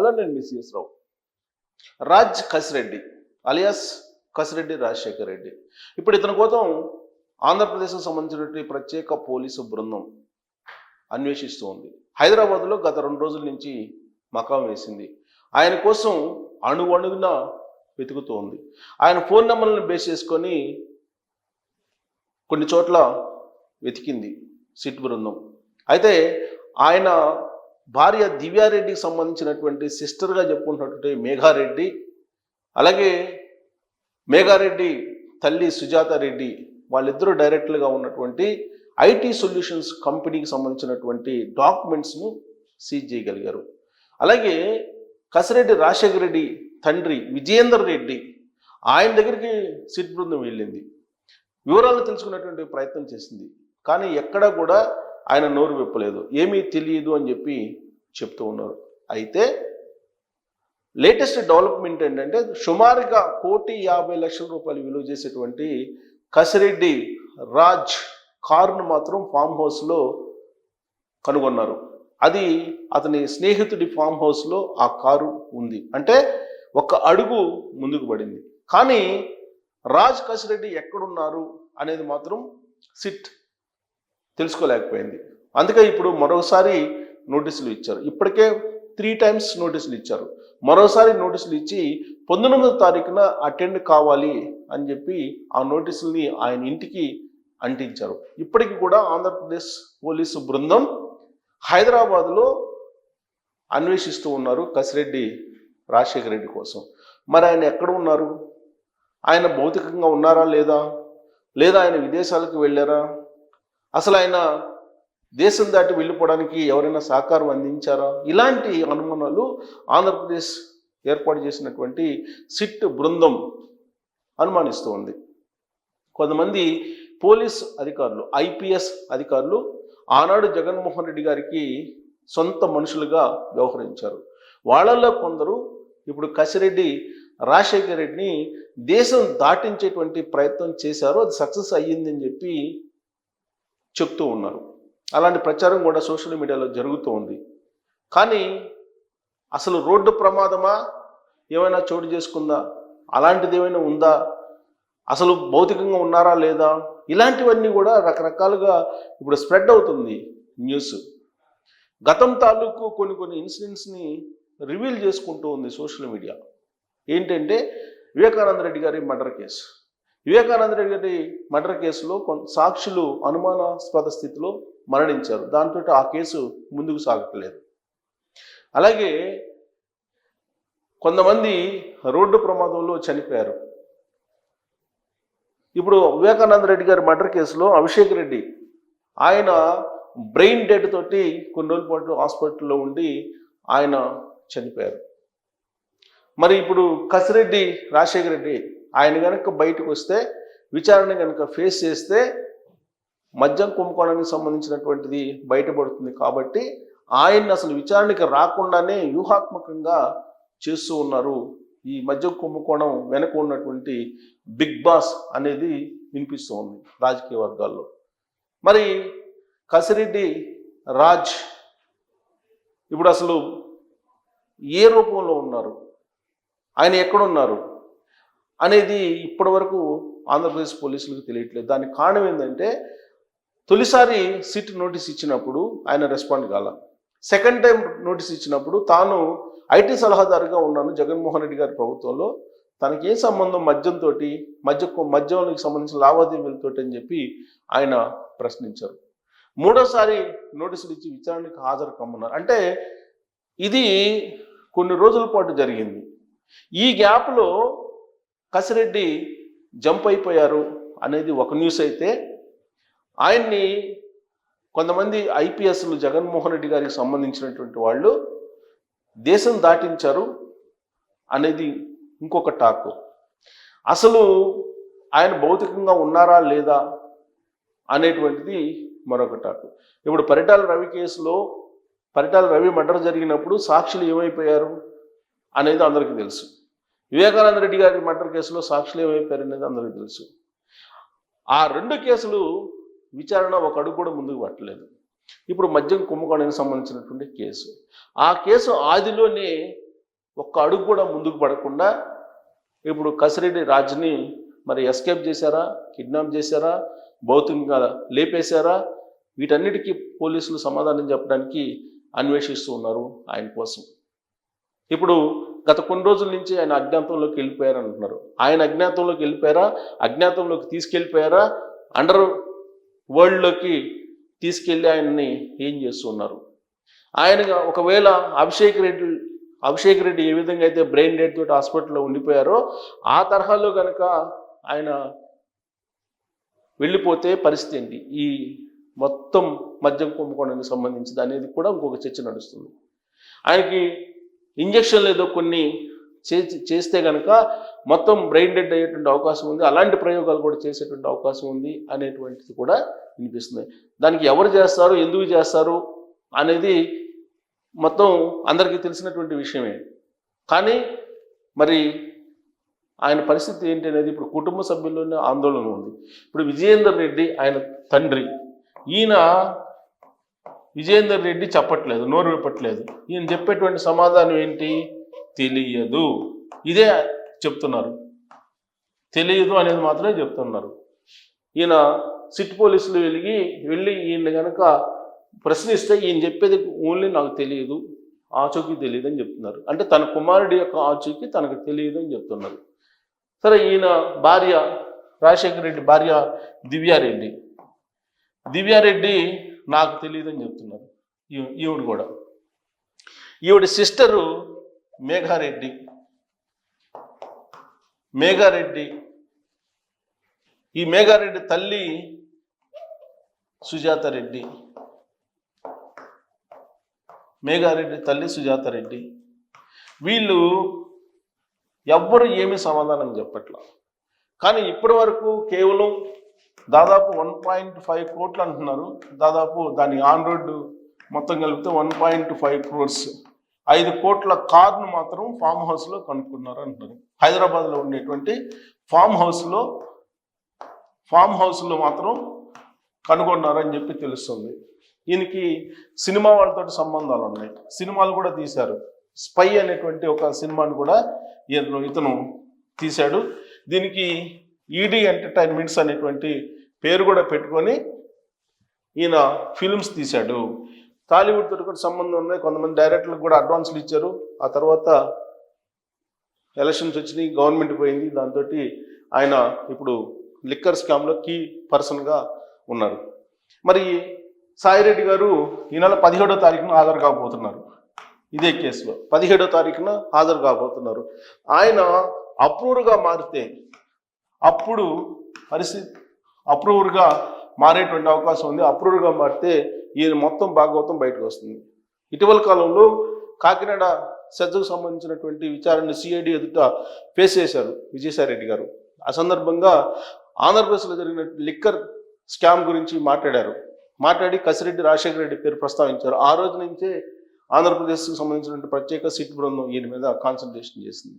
Hello నేను miss S Rao Raj Kasireddy alias Kasireddy Rajasekhar Reddy. ఇప్పుడు ఇతని కోసం ఆంధ్రప్రదేశ్కు సంబంధించినటువంటి ప్రత్యేక పోలీసు బృందం అన్వేషిస్తూ ఉంది. హైదరాబాద్లో గత రెండు రోజుల నుంచి మకాం వేసింది. ఆయన కోసం అణువణుగున వెతుకుతూ ఉంది. ఆయన ఫోన్ నెంబర్లను బేస్ చేసుకొని కొన్ని చోట్ల వెతికింది సిట్ బృందం. అయితే ఆయన భార్య దివ్యారెడ్డికి సంబంధించినటువంటి సిస్టర్గా చెప్పుకుంటున్నటువంటి మేఘారెడ్డి అలాగే మేఘారెడ్డి తల్లి సుజాత రెడ్డి వాళ్ళిద్దరూ డైరెక్టర్గా ఉన్నటువంటి ఐటీ సొల్యూషన్స్ కంపెనీకి సంబంధించినటువంటి డాక్యుమెంట్స్ను సీజ్ చేయగలిగారు. అలాగే కసిరెడ్డి రాజశేఖర రెడ్డి తండ్రి విజయేందర్ రెడ్డి ఆయన దగ్గరికి సిట్ బృందం వెళ్ళింది. వివరాలు తెలుసుకునేటువంటి ప్రయత్నం చేసింది. కానీ ఎక్కడా కూడా ఆయన నోరు విప్పలేదు. ఏమీ తెలియదు అని చెప్పి చెప్తూ ఉన్నారు. అయితే లేటెస్ట్ డెవలప్మెంట్ ఏంటంటే సుమారుగా కోటి యాభై లక్షల రూపాయలు విలువ చేసేటువంటి కసిరెడ్డి రాజ్ కారును మాత్రం ఫామ్ హౌస్లో కనుగొన్నారు. అది అతని స్నేహితుడి ఫామ్ హౌస్లో ఆ కారు ఉంది. అంటే ఒక అడుగు ముందుకు పడింది. కానీ రాజ్ కసిరెడ్డి ఎక్కడున్నారు అనేది మాత్రం సిట్ తెలుసుకోలేకపోయింది. అందుకే ఇప్పుడు మరోసారి నోటీసులు ఇచ్చారు. ఇప్పటికే త్రీ టైమ్స్ నోటీసులు ఇచ్చారు. మరోసారి నోటీసులు ఇచ్చి పంతొమ్మిదో తారీఖున అటెండ్ కావాలి అని చెప్పి ఆ నోటీసుల్ని ఆయన ఇంటికి అంటించారు. ఇప్పటికి కూడా ఆంధ్రప్రదేశ్ పోలీసు బృందం హైదరాబాద్లో అన్వేషిస్తూ ఉన్నారు కసిరెడ్డి రాజశేఖర రెడ్డి కోసం. మరి ఆయన ఎక్కడ ఉన్నారు? ఆయన భౌతికంగా ఉన్నారా లేదా? లేదా ఆయన విదేశాలకు వెళ్ళారా? అసలు ఆయన దేశం దాటి వెళ్ళిపోవడానికి ఎవరైనా సహకారం అందించారా? ఇలాంటి అనుమానాలు ఆంధ్రప్రదేశ్ ఏర్పాటు చేసినటువంటి సిట్ బృందం అనుమానిస్తూ ఉంది. కొంతమంది పోలీస్ అధికారులు ఐపీఎస్ అధికారులు ఆనాడు జగన్మోహన్ రెడ్డి గారికి సొంత మనుషులుగా వ్యవహరించారు. వాళ్ళల్లో కొందరు ఇప్పుడు కసిరెడ్డి రాజశేఖర రెడ్డిని దేశం దాటించేటువంటి ప్రయత్నం చేశారు అది సక్సెస్ అయ్యిందని చెప్పి చెప్తూ ఉన్నారు. అలాంటి ప్రచారం కూడా సోషల్ మీడియాలో జరుగుతూ ఉంది. కానీ అసలు రోడ్డు ప్రమాదమా? ఏమైనా చోటు చేసుకుందా? అలాంటిది ఏమైనా ఉందా? అసలు భౌతికంగా ఉన్నారా లేదా? ఇలాంటివన్నీ కూడా రకరకాలుగా ఇప్పుడు స్ప్రెడ్ అవుతుంది న్యూస్. గతం తాలూకు కొన్ని కొన్ని ఇన్సిడెంట్స్ని రివీల్ చేసుకుంటూ ఉంది సోషల్ మీడియా. ఏంటంటే వివేకానంద రెడ్డి గారి మర్డర్ కేసు. వివేకానంద రెడ్డి గారి మర్డర్ కేసులో కొంత సాక్షులు అనుమానాస్పద స్థితిలో మరణించారు. దాంతో ఆ కేసు ముందుకు సాగట్లేదు. అలాగే కొంతమంది రోడ్డు ప్రమాదంలో చనిపోయారు. ఇప్పుడు వివేకానంద రెడ్డి గారి మర్డర్ కేసులో అభిషేక్ రెడ్డి ఆయన బ్రెయిన్ డెడ్ తోటి కొన్ని రోజుల పాటు హాస్పిటల్లో ఉండి ఆయన చనిపోయారు. మరి ఇప్పుడు కసిరెడ్డి రాజశేఖర రెడ్డి ఆయన కనుక బయటకు వస్తే విచారణ కనుక ఫేస్ చేస్తే మద్యం కుంభకోణానికి సంబంధించినటువంటిది బయటపడుతుంది కాబట్టి ఆయన్ని అసలు విచారణకి రాకుండానే వ్యూహాత్మకంగా చేస్తూ ఉన్నారు. ఈ మద్యం కుంభకోణం వెనక ఉన్నటువంటి బిగ్ బాస్ అనేది వినిపిస్తూ ఉంది రాజకీయ వర్గాల్లో. మరి కసిరెడ్డి రాజ్ ఇప్పుడు అసలు ఏ రూపంలో ఉన్నారు? ఆయన ఎక్కడున్నారు? అనేది ఇప్పటి వరకు ఆంధ్రప్రదేశ్ పోలీసులకు తెలియట్లేదు. దానికి కారణం ఏంటంటే తొలిసారి సిట్ నోటీస్ ఇచ్చినప్పుడు ఆయన రెస్పాండ్ కాల. సెకండ్ టైం నోటీస్ ఇచ్చినప్పుడు తాను ఐటీ సలహాదారుగా ఉన్నాను జగన్మోహన్ రెడ్డి గారి ప్రభుత్వంలో. తనకి ఏ సంబంధం మద్యంతో మద్య మద్యానికి సంబంధించిన లావాదేవీలతో అని చెప్పి ఆయన ప్రశ్నించారు. మూడోసారి నోటీసులు ఇచ్చి విచారణకు హాజరు కమ్మన్నారు. అంటే ఇది కొన్ని రోజుల పాటు జరిగింది. ఈ గ్యాప్లో కసిరెడ్డి జంప్ అయిపోయారు అనేది ఒక న్యూస్ అయితే ఆయన్ని కొంతమంది ఐపీఎస్లు జగన్మోహన్ రెడ్డి గారికి సంబంధించినటువంటి వాళ్ళు దేశం దాటించారు అనేది ఇంకొక టాక్. అసలు ఆయన భౌతికంగా ఉన్నారా లేదా అనేటువంటిది మరొక టాక్. ఇప్పుడు పరిటాల రవి కేసులో పరిటాల రవి మర్డర్ జరిగినప్పుడు సాక్షులు ఏమైపోయారు అనేది అందరికీ తెలుసు. వివేకానంద రెడ్డి గారి మర్డర్ కేసులో సాక్షులు ఏమైపోయారు అనేది అందరికీ తెలుసు. ఆ రెండు కేసులు విచారణ ఒక అడుగు కూడా ముందుకు పట్టలేదు. ఇప్పుడు మద్యం కుంభకోణానికి సంబంధించినటువంటి కేసు. ఆ కేసు ఆదిలోనే ఒక్క అడుగు కూడా ముందుకు పడకుండా ఇప్పుడు కసిరెడ్డి రాజుని మరి ఎస్కేప్ చేశారా? కిడ్నాప్ చేశారా? భౌతికంగా లేపేశారా? వీటన్నిటికీ పోలీసులు సమాధానం చెప్పడానికి అన్వేషిస్తూ ఉన్నారు ఆయన కోసం. ఇప్పుడు గత కొన్ని రోజుల నుంచి ఆయన అజ్ఞాతంలోకి వెళ్ళిపోయారు అంటున్నారు. ఆయన అజ్ఞాతంలోకి వెళ్ళిపోయారా? అజ్ఞాతంలోకి తీసుకెళ్ళిపోయారా? అండర్ వరల్డ్లోకి తీసుకెళ్ళి ఆయన్ని ఏం చేస్తున్నారు ఆయన ఒకవేళ అభిషేక్ రెడ్డి అభిషేక్ రెడ్డి ఏ విధంగా అయితే బ్రెయిన్ డెడ్ తోటి హాస్పిటల్లో ఉండిపోయారో ఆ తరహాలో కనుక ఆయన వెళ్ళిపోతే పరిస్థితి ఏంటి? ఈ మొత్తం మద్యం కుంభకోణానికి సంబంధించింది అనేది కూడా ఇంకొక చర్చ నడుస్తుంది. ఆయనకి ఇంజక్షన్లు ఏదో కొన్ని చేస్తే కనుక మొత్తం బ్రెయిన్ డెడ్ అయ్యేటువంటి అవకాశం ఉంది. అలాంటి ప్రయోగాలు కూడా చేసేటువంటి అవకాశం ఉంది అనేటువంటిది కూడా వినిపిస్తుంది. దానికి ఎవరు చేస్తారు? ఎందుకు చేస్తారు? అనేది మొత్తం అందరికీ తెలిసినటువంటి విషయమే. కానీ మరి ఆయన పరిస్థితి ఏంటి అనేది ఇప్పుడు కుటుంబ సభ్యుల్లోనే ఆందోళన ఉంది. ఇప్పుడు విజయేందర్ రెడ్డి ఆయన తండ్రి. ఈయన విజయేందర్ రెడ్డి చెప్పట్లేదు నోరు విప్పట్లేదు. ఈయన చెప్పేటువంటి సమాధానం ఏంటి? తెలియదు. ఇదే చెప్తున్నారు. తెలియదు అనేది మాత్రమే చెప్తున్నారు. ఈయన సిట్ పోలీసులు వెలిగి వెళ్ళి ఈయన కనుక ప్రశ్నిస్తే ఈయన చెప్పేది ఓన్లీ నాకు తెలియదు ఆచూకీ తెలియదు అని చెప్తున్నారు. అంటే తన కుమారుడి యొక్క ఆచూకీ తనకు తెలియదు అని చెప్తున్నారు. సరే ఈయన భార్య రాజశేఖర రెడ్డి భార్య దివ్యారెడ్డి. దివ్యారెడ్డి నాకు తెలియదని చెప్తున్నారు. ఈవిడ కూడా. ఈవిడ సిస్టరు మేఘారెడ్డి. మేఘారెడ్డి. ఈ మేఘారెడ్డి తల్లి సుజాత రెడ్డి మేఘారెడ్డి తల్లి సుజాత రెడ్డి వీళ్ళు ఎవ్వరు ఏమీ సమాధానం చెప్పట్లా. కానీ ఇప్పటి వరకు కేవలం దాదాపు వన్ పాయింట్ ఫైవ్ కోట్లు అంటున్నారు. దాదాపు దాని ఆన్ రోడ్డు మొత్తం కలిపితే వన్ పాయింట్ ఫైవ్ క్రోర్స్ ఐదు కోట్ల కార్ను మాత్రం ఫామ్ హౌస్లో కనుక్కున్నారు అంటున్నారు. హైదరాబాద్లో ఉండేటువంటి ఫామ్ హౌస్లో ఫామ్ హౌస్లో మాత్రం కనుగొన్నారని చెప్పి తెలుస్తుంది. దీనికి సినిమా వాళ్ళతో సంబంధాలు ఉన్నాయి. సినిమాలు కూడా తీశారు. స్పై అనేటువంటి ఒక సినిమాను కూడా ఇతను తీశాడు. దీనికి ఈడీ ఎంటర్టైన్మెంట్స్ అనేటువంటి పేరు కూడా పెట్టుకొని ఈయన ఫిల్మ్స్ తీశాడు. టాలీవుడ్ తోటి కూడా సంబంధం ఉన్నాయి. కొంతమంది డైరెక్టర్లకు కూడా అడ్వాన్స్లు ఇచ్చారు. ఆ తర్వాత ఎలక్షన్స్ వచ్చినాయి. గవర్నమెంట్ పోయింది. దాంతో ఆయన ఇప్పుడు లిక్కర్ స్కామ్లో కీ పర్సన్గా ఉన్నారు. మరి సాయిరెడ్డి గారు ఈ నెల పదిహేడో తారీఖున హాజరు కాబోతున్నారు ఇదే కేసులో పదిహేడో తారీఖున హాజరు కాబోతున్నారు ఆయన అప్రూవ్గా మారితే అప్పుడు పరిస్థితి అప్రూవర్గా మారేటువంటి అవకాశం ఉంది. అప్రూవర్గా మారితే ఈయన మొత్తం భాగవతం బయటకు వస్తుంది. ఇటీవల కాలంలో కాకినాడ సెజ్జకు సంబంధించినటువంటి విచారణ సిఐడి ఎదుట ఫేస్ చేశారు విజయసాయిరెడ్డి గారు. ఆ సందర్భంగా ఆంధ్రప్రదేశ్లో జరిగిన లిక్కర్ స్కామ్ గురించి మాట్లాడారు. మాట్లాడి కసిరెడ్డి రాజశేఖర రెడ్డి పేరు ప్రస్తావించారు. ఆ రోజు నుంచే ఆంధ్రప్రదేశ్కి సంబంధించినటువంటి ప్రత్యేక సిట్ బృందం ఈయన మీద కాన్సన్ట్రేషన్ చేసింది.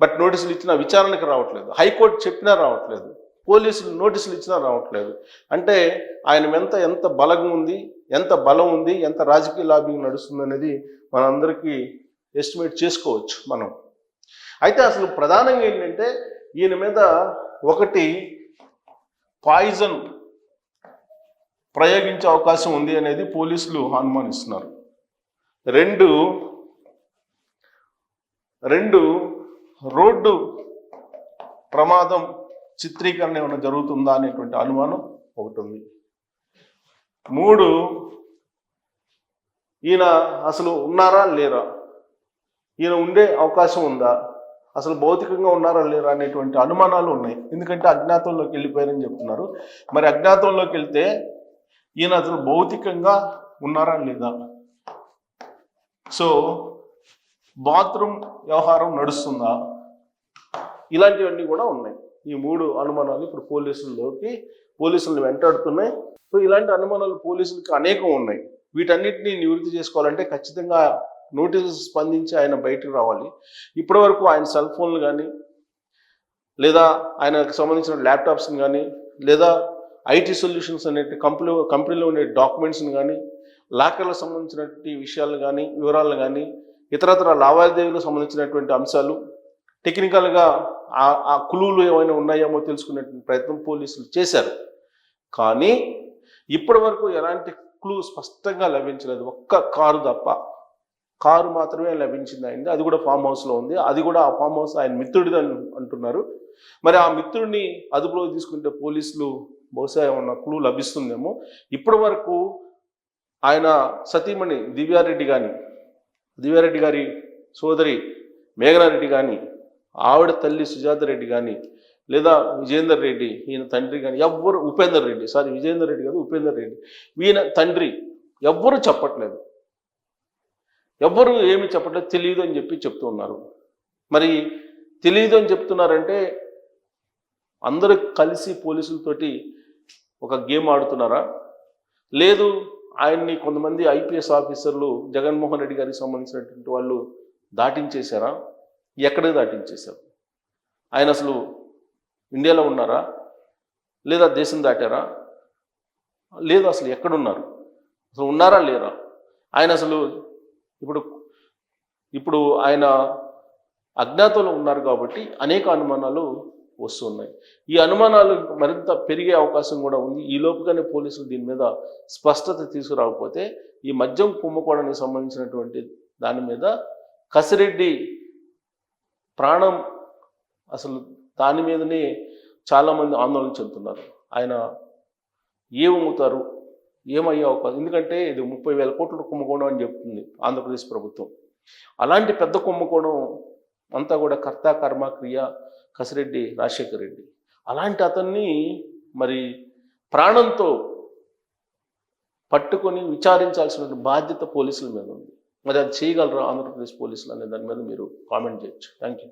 బట్ నోటీసులు ఇచ్చినా విచారణకు రావట్లేదు. హైకోర్టు చెప్పినా రావట్లేదు. పోలీసులు నోటీసులు ఇచ్చినా రావట్లేదు. అంటే ఆయన ఎంత ఎంత బలం ఉంది ఎంత బలం ఉంది ఎంత రాజకీయ లాబింగ్ నడుస్తుంది అనేది మనందరికీ ఎస్టిమేట్ చేసుకోవచ్చు మనం. అయితే అసలు ప్రధానంగా ఏంటంటే ఈయన మీద ఒకటి పాయిజన్ ప్రయోగించే అవకాశం ఉంది అనేది పోలీసులు అనుమానిస్తున్నారు. రెండు రెండు రోడ్డు ప్రమాదం చిత్రీకరణ ఏమైనా జరుగుతుందా అనేటువంటి అనుమానం ఒకటి ఉంది. మూడు ఈయన అసలు ఉన్నారా లేరా? ఈయన ఉండే అవకాశం ఉందా? అసలు భౌతికంగా ఉన్నారా లేరా అనేటువంటి అనుమానాలు ఉన్నాయి. ఎందుకంటే అజ్ఞాతంలోకి వెళ్ళిపోయారని చెప్తున్నారు. మరి అజ్ఞాతంలోకి వెళ్తే ఈయన అసలు భౌతికంగా ఉన్నారా లేదా? సో బాత్రూమ్ వ్యవహారం నడుస్తుందా? ఇలాంటివన్నీ కూడా ఉన్నాయి. ఈ మూడు అనుమానాలు ఇప్పుడు పోలీసుల్లోకి పోలీసులను వెంటాడుతున్నాయి. సో ఇలాంటి అనుమానాలు పోలీసులకి అనేకం ఉన్నాయి. వీటన్నిటిని నివృత్తి చేసుకోవాలంటే ఖచ్చితంగా నోటీసు స్పందించి ఆయన బయటకు రావాలి. ఇప్పటి వరకు ఆయన సెల్ ఫోన్లు కానీ లేదా ఆయనకు సంబంధించిన ల్యాప్టాప్స్ని కానీ లేదా ఐటీ సొల్యూషన్స్ అనే కంపెనీ కంపెనీలో ఉండే డాక్యుమెంట్స్ని కానీ లాకర్లకు సంబంధించినటువంటి విషయాలు కానీ వివరాలను కానీ ఇతరతర లావాదేవీలకు సంబంధించినటువంటి అంశాలు టెక్నికల్గా ఆ ఆ క్లూలు ఏమైనా ఉన్నాయేమో తెలుసుకునేటువంటి ప్రయత్నం పోలీసులు చేశారు. కానీ ఇప్పటి వరకు ఎలాంటి క్లూ స్పష్టంగా లభించలేదు. ఒక్క కారు తప్ప. కారు మాత్రమే లభించింది అయింది. అది కూడా ఫామ్ హౌస్లో ఉంది. అది కూడా ఆ ఫామ్ హౌస్ ఆయన మిత్రుడిది అంటున్నారు. మరి ఆ మిత్రుడిని అదుపులో తీసుకుంటే పోలీసులు బహుశా ఏమన్నా క్లూ లభిస్తుందేమో. ఇప్పటి వరకు ఆయన సతీమణి దివ్యారెడ్డి కానీ దివ్యారెడ్డి గారి సోదరి మేఘనారెడ్డి కానీ ఆవిడ తల్లి సుజాత రెడ్డి కానీ లేదా విజేందర్ రెడ్డి ఈయన తండ్రి కానీ ఎవ్వరు ఉపేందర్ రెడ్డి సారీ విజేందర్ రెడ్డి కాదు ఉపేందర్ రెడ్డి ఈయన తండ్రి ఎవ్వరు చెప్పట్లేదు. ఎవ్వరు ఏమి చెప్పట్లేదు తెలియదు అని చెప్పి చెప్తూ ఉన్నారు. మరి తెలియదు అని చెప్తున్నారంటే అందరూ కలిసి పోలీసులతోటి ఒక గేమ్ ఆడుతున్నారా? లేదు ఆయన్ని కొంతమంది ఐపీఎస్ ఆఫీసర్లు జగన్మోహన్ రెడ్డి గారికి సంబంధించినటువంటి వాళ్ళు దాటించేశారా? ఎక్కడికి దాటించేశారు? ఆయన అసలు ఇండియాలో ఉన్నారా? లేదా దేశం దాటారా? లేదు అసలు ఎక్కడున్నారు? అసలు ఉన్నారా లేరా? ఆయన అసలు ఇప్పుడు ఇప్పుడు ఆయన అజ్ఞాతంలో ఉన్నారు కాబట్టి అనేక అనుమానాలు వస్తున్నాయి ఈ అనుమానాలు మరింత పెరిగే అవకాశం కూడా ఉంది. ఈ లోపుగానే పోలీసులు దీని మీద స్పష్టత తీసుకురాకపోతే ఈ మద్యం కుంభకోణానికి సంబంధించినటువంటి దాని మీద కసిరెడ్డి ప్రాణం అసలు దాని మీదనే చాలామంది ఆందోళన చెందుతున్నారు. ఆయన ఏమవుతారు? ఏమయ్యే అవకాశం? ఎందుకంటే ఇది ముప్పై వేల కోట్ల కుంభకోణం అని చెప్తుంది ఆంధ్రప్రదేశ్ ప్రభుత్వం. అలాంటి పెద్ద కుంభకోణం అంతా కూడా కర్త కర్మ క్రియ కసిరెడ్డి రాజశేఖర్ రెడ్డి. అలాంటి అతన్ని మరి ప్రాణంతో పట్టుకొని విచారించాల్సిన బాధ్యత పోలీసుల మీద ఉంది. మరి అది చేయగలరా ఆంధ్రప్రదేశ్ పోలీసులు అనే దాని మీద మీరు కామెంట్ చేయొచ్చు. Thank you